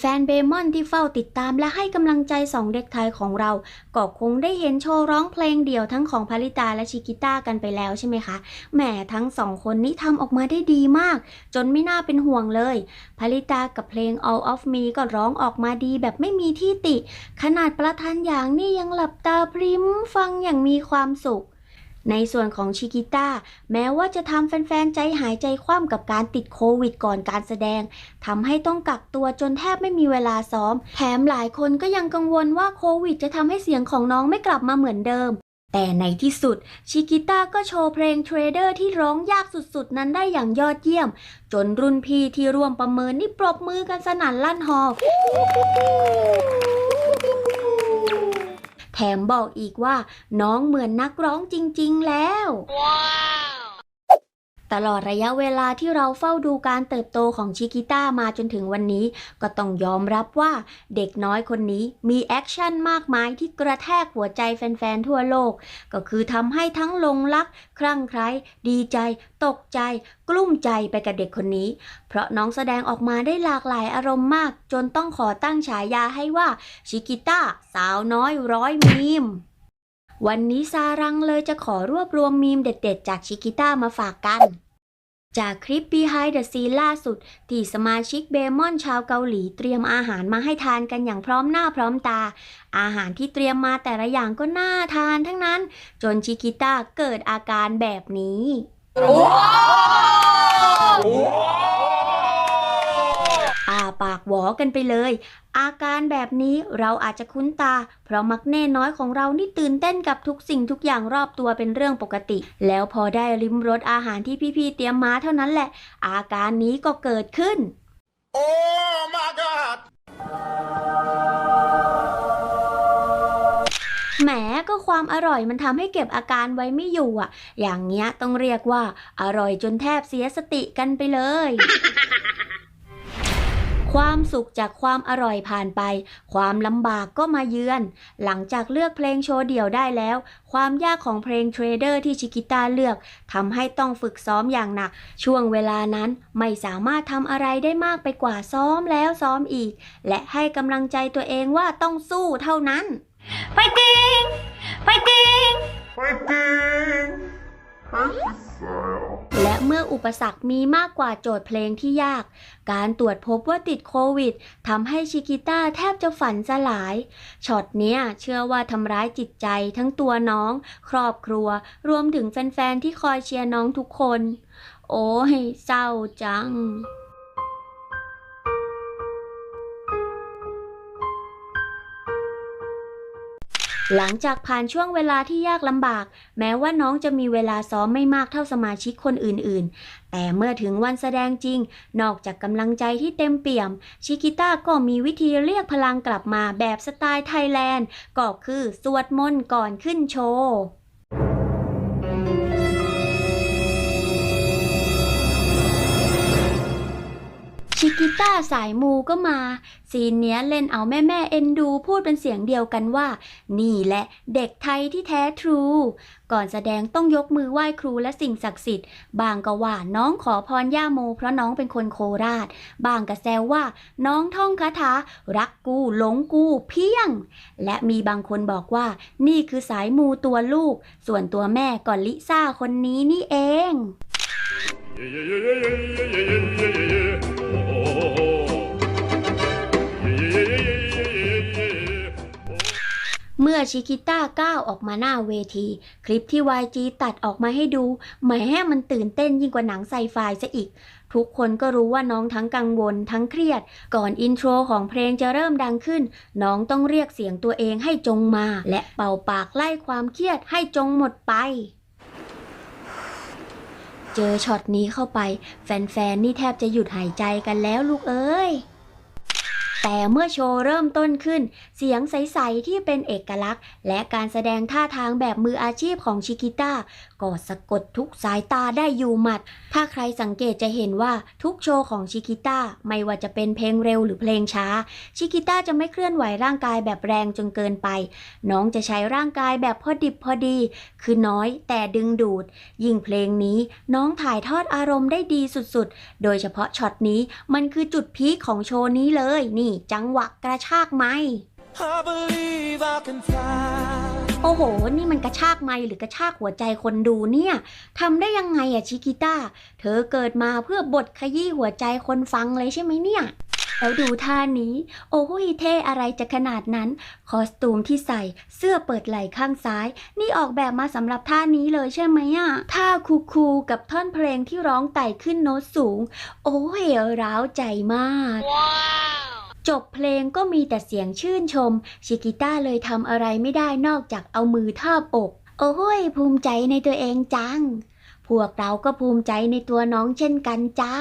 แฟนๆเบมอนที่เฝ้าติดตามและให้กำลังใจสองเด็กไทยของเรา ก็คงได้เห็นโชว์ร้องเพลงเดี่ยวทั้งของพาริตาและชิกิต้ากันไปแล้วใช่ไหมคะ แหมทั้งสองคนนี้ทำออกมาได้ดีมาก จนไม่น่าเป็นห่วงเลยพาริตากับเพลง All of Me ก็ร้องออกมาดีแบบไม่มีที่ติ ขนาดประธานอย่างนี่ยังหลับตาพริ้มฟังอย่างมีความสุข ในส่วนของชิกิต้าแม้ว่าจะทำแฟนๆ ใจหายใจคว่ำกับการติดโควิดก่อนการแสดงทำให้ต้องกักตัวจนแทบไม่มีเวลาซ้อม แถมหลายคนก็ยังกังวลว่าโควิดจะทำให้เสียงของน้องไม่กลับมาเหมือนเดิม แต่ในที่สุดชิกิต้าก็โชว์เพลงเทรเดอร์ที่ร้องยากสุดๆ นั้นได้อย่างยอดเยี่ยม จนรุ่นพี่ที่ร่วมประเมินนี่ปรบมือกันสนั่นลั่นฮอล แถมบอกอีกว่าน้องเหมือนนักร้องจริง ๆ แล้ว ตลอดระยะเวลาที่เราเฝ้าดูการเติบโตของชิกิต้ามาจนถึงวันนี้ ก็ต้องยอมรับว่าเด็กน้อยคนนี้มีแอคชั่นมากมายที่กระแทกหัวใจแฟนๆทั่วโลก ก็คือทำให้ทั้งหลงรัก คลั่งไคล้ดีใจ ตกใจ กลุ้มใจไปกับเด็กคนนี้ เพราะน้องแสดงออกมาได้หลากหลายอารมณ์มาก จนต้องขอตั้งฉายาให้ว่าชิกิต้าสาวน้อยร้อยมีมวันนี้ซารังเลยจะขอรวบรวมมีมเด็ด ๆ จากชิกิต้ามาฝากกัน จากคลิป Behind the Scene ล่าสุด ที่สมาชิกเบมอนชาวเกาหลีเตรียมอาหารมาให้ทานกันอย่างพร้อมหน้าพร้อมตา อาหารที่เตรียมมาแต่ละอย่างก็น่าทานทั้งนั้น จนชิกิต้าเกิดอาการแบบนี้อาปากหวอกันไปเลย อาการแบบนี้เราอาจจะคุ้นตา เพราะมักแน่น้อยของเรานี่ตื่นเต้นกับทุกสิ่งทุกอย่างรอบตัวเป็นเรื่องปกติ แล้วพอได้ริมรสอาหารที่พี่ๆเตรียมมาเท่านั้นแหละ อาการนี้ก็เกิดขึ้น Oh my god! แหมก็ความอร่อยมันทำให้เก็บอาการไว้ไม่อยู่อะ อย่างเงี้ยต้องเรียกว่า อร่อยจนแทบเสียสติกันไปเลย ความสุขจากความอร่อยผ่านไป ความลำบากก็มาเยือน หลังจากเลือกเพลงโชว์เดี่ยวได้แล้ว ความยากของเพลงเทรเดอร์ที่ชิกิต้าเลือกทำให้ต้องฝึกซ้อมอย่างหนัก ช่วงเวลานั้นไม่สามารถทำอะไรได้มากไปกว่าซ้อมแล้วซ้อมอีก และให้กำลังใจตัวเองว่าต้องสู้เท่านั้น ไปติงไปติง Fighting! Style. เมื่ออุปสรรคมีมากกว่าโจทย์เพลงที่ยาก การตรวจพบว่าติดโควิดทำให้ชิกิต้าแทบจะฝันสลาย ช็อตเนี้ยเชื่อว่าทำร้ายจิตใจทั้งตัวน้อง ครอบครัว รวมถึงแฟนๆที่คอยเชียร์น้องทุกคน โอ้ยเศร้าจัง หลังจากผ่านช่วงเวลาที่ยากลำบาก แม้ว่าน้องจะมีเวลาซ้อมไม่มากเท่าสมาชิกคนอื่นๆ แต่เมื่อถึงวันแสดงจริง นอกจากกำลังใจที่เต็มเปี่ยม ชิกิต้าก็มีวิธีเรียกพลังกลับมาแบบสไตล์ไทยแลนด์ ก็คือสวดมนต์ก่อนขึ้นโชว์ กิต้าสายมูก็มา ซีนเนี้ยเล่นเอาแม่แม่เอ็นดูพูดเป็นเสียงเดียวกันว่า นี่แหละเด็กไทยที่แท้ทรู ก่อนแสดงต้องยกมือไหว้ครูและสิ่งศักดิ์สิทธิ์ บางก็ว่าน้องขอพรย่าโม เพราะน้องเป็นคนโคราช บางก็แซวว่า น้องท่องคาถารักกูหลงกูเพียง และมีบางคนบอกว่า นี่คือสายมูตัวลูก ส่วนตัวแม่ก่อนลิซ่าคนนี้นี่เอง่อชิกิต้าก้าวออกมาหน้าเวที คลิปที่ YG ตัดออกมาให้ดูแหมมันตื่นเต้นยิ่งกว่าหนังไซไฟซะอีก ทุกคนก็รู้ว่าน้องทั้งกังวลทั้งเครียด ก่อนอินโทรของเพลงจะเริ่มดังขึ้น น้องต้องเรียกเสียงตัวเองให้จงมา และเป่าปากไล่ความเครียดให้จงหมดไปเจอช็อตนี้เข้าไป แฟนๆ นี่แทบจะหยุดหายใจกันแล้วลูกเอ้ย แต่เมื่อโชว์เริ่มต้นขึ้น เสียงใส ๆ ที่เป็นเอกลักษณ์ และการแสดงท่าทางแบบมืออาชีพของชิกิต้าก็สะกดทุกสายตาได้อยู่หมัด ถ้าใครสังเกตจะเห็นว่าทุกโชว์ของชิกิต้าไม่ว่าจะเป็นเพลงเร็วหรือเพลงช้า ชิกิต้าจะไม่เคลื่อนไหวร่างกายแบบแรงจนเกินไป น้องจะใช้ร่างกายแบบพอดิบพอดี คือน้อยแต่ดึงดูด ยิ่งเพลงนี้น้องถ่ายทอดอารมณ์ได้ดีสุดๆ โดยเฉพาะช็อตนี้มันคือจุดพีคของโชว์นี้เลยนี่จังหวะกระชากไม้ I believe I can fly. โอ้โห นี่มันกระชากไมค์หรือกระชากหัวใจคนดูเนี่ยทำได้ยังไงอะชิกิต้า เธอเกิดมาเพื่อบทขยี้หัวใจคนฟังเลยใช่ไหมเนี่ยแล้วดูท่านี้ โอ้โหเท่อะไรจะขนาดนั้น คอสตูมที่ใส่เสื้อเปิดไหล่ข้างซ้าย นี่ออกแบบมาสำหรับท่านี้เลยใช่ไหมอะท่าคูลๆกับท่อนเพลงที่ร้องไต่ขึ้นโน้ตสูง โอ้ยร้าวใจมาก จบเพลงก็มีแต่เสียงชื่นชม ชิกิต้าเลยทำอะไรไม่ได้นอกจากเอามือทาบอก โอ้โหยภูมิใจในตัวเองจัง พวกเราก็ภูมิใจในตัวน้องเช่นกันจ้า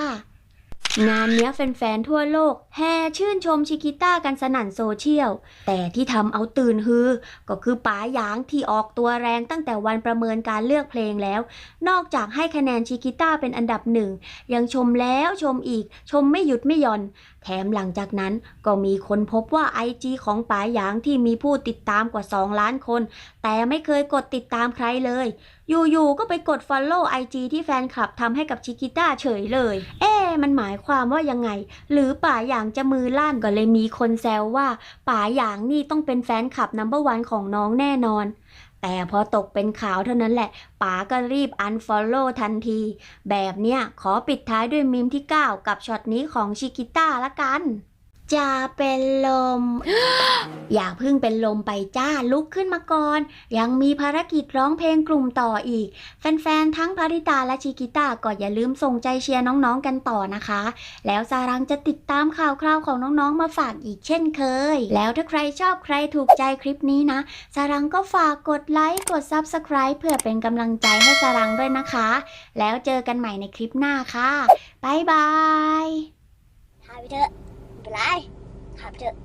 งานเนี้ยแฟนๆ ทั่วโลก แห่ชื่นชมชิกิต้ากันสนั่นโซเชียล แต่ที่ทำเอาตื่นฮือ ก็คือป๋าหยางที่ออกตัวแรงตั้งแต่วันประเมินการเลือกเพลงแล้ว นอกจากให้คะแนนชิกิต้าเป็นอันดับหนึ่ง ยังชมแล้วชมอีก ชมไม่หยุดไม่หย่อน แถมหลังจากนั้นก็มีคนพบว่า IG ของป๋าหยางที่มีผู้ติดตามกว่า 2 ล้านคน แต่ไม่เคยกดติดตามใครเลย อยู่ๆ ก็ไปกด Follow IG ที่แฟนคลับทำให้กับชิกิต้าเฉยเลย เอ๊ มันหมายความว่ายังไง หรือป๋าหยางจะมือลั่นก็เลยมีคนแซวว่าป๋าหยางนี่ต้องเป็นแฟนคลับนัมเบอร์วันของน้องแน่นอน แต่พอตกเป็นข่าวเท่านั้นแหละป๋าก็รีบอันฟอลโล่ทันที แบบเนี้ยขอปิดท้ายด้วยมีมที่ 9 กับช็อตนี้ของชิกิต้าละกัน จะเป็นลม อย่าเพิ่งเป็นลมไปจ้าลุกขึ้นมาก่อน ยังมีภารกิจร้องเพลงกลุ่มต่ออีก แฟนๆ ทั้งพาริตาและชิกิต้าก็อย่าลืมส่งใจเชียร์น้องๆกันต่อนะคะ แล้วซารังจะติดตามข่าวคราวของน้องๆมาฝากอีกเช่นเคย แล้วถ้าใครชอบใครถูกใจคลิปนี้นะสารังก็ฝากกดไลค์กด Subscribe เพื่อเป็นกำลังใจให้สารังด้วยนะคะ แล้วเจอกันใหม่ในคลิปหน้าค่ะบ๊ายบายถ่ายไปเถอะ เป็นไรถ่ายไปเถอะ